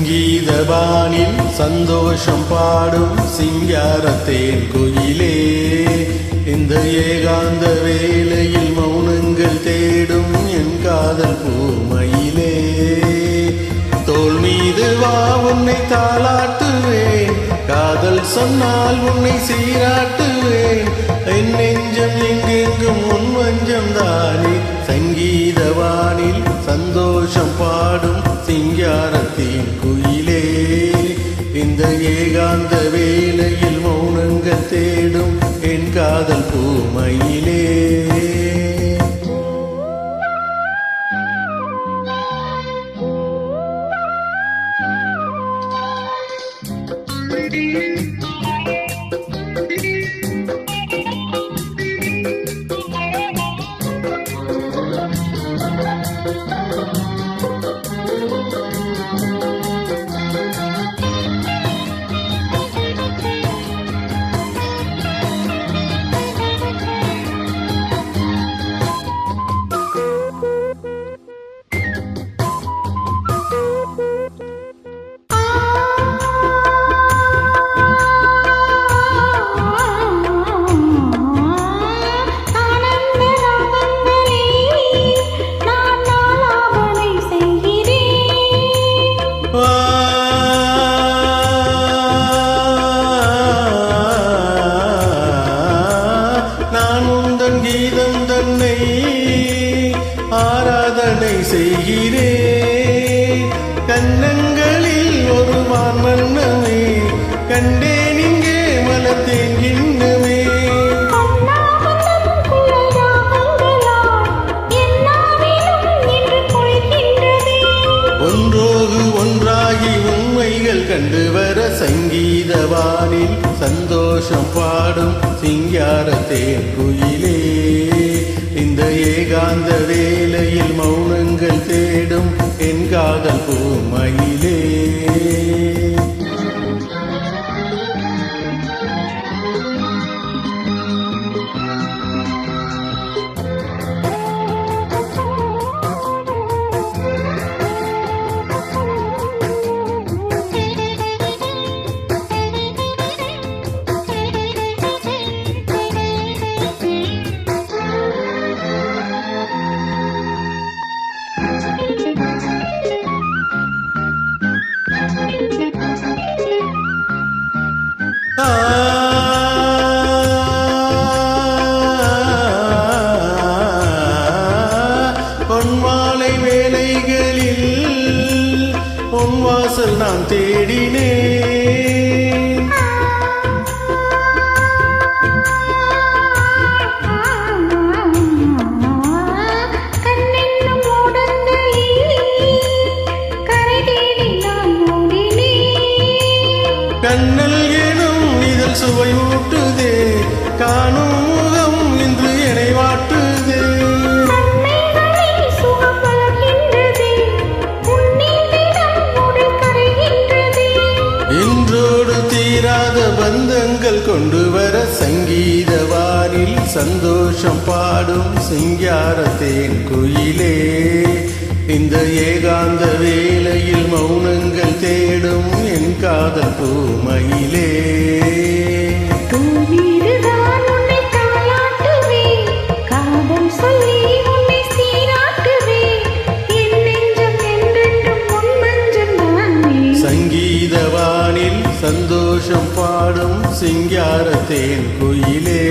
சங்கீதபாணில் சந்தோஷம் பாடும் சிங்காரத்தேன் குயிலே இந்த ஏகாந்த உன்னை தாளாட்டுவேன். காதல் சொன்னால் உன்னை சீராட்டுவேன். என் நெஞ்சம் எங்கெங்கும் உன் வஞ்சம் தானே. சங்கீதவானில் சந்தோஷம் பாடும் சிங்காரத்தின் குயிலே. இந்த ஏகாந்த வேலையில் மௌனங்கள் தேடும் என் காதல் பூ நான் கீதம் தன்னை ஆராதனை செய்கிறேன் கண்ணங்களில் ஒரு மன்னமே கண்டேன் இங்கே மலத்தேன் கிண்ணமே ஒன்றோகு ஒன்றாகி உண்மைகள் கண்டு வர சங்கீதவானில் சந்தோஷம் பாடும் சிங்காரத்தேன் குயிலே. ஏகாந்த வேலையில் மௌனங்கள் தேடும். என் காதல் பூமையில் வாசல் நான் தேடினேன். கண்ணல் எனும் இதழ் சுவை செந்தமிழ் கொண்டு வர சங்கீத வாரில் சந்தோஷம் பாடும் சிங்காரத்தேன் குயிலே. இந்த ஏகாந்த வேலையில் மௌனங்கள் தேடும் என் காதல் பூமையிலே. சங்கீதவானில் சந்தோஷம் பாடும் சிங்காரத்தேன் குயிலே.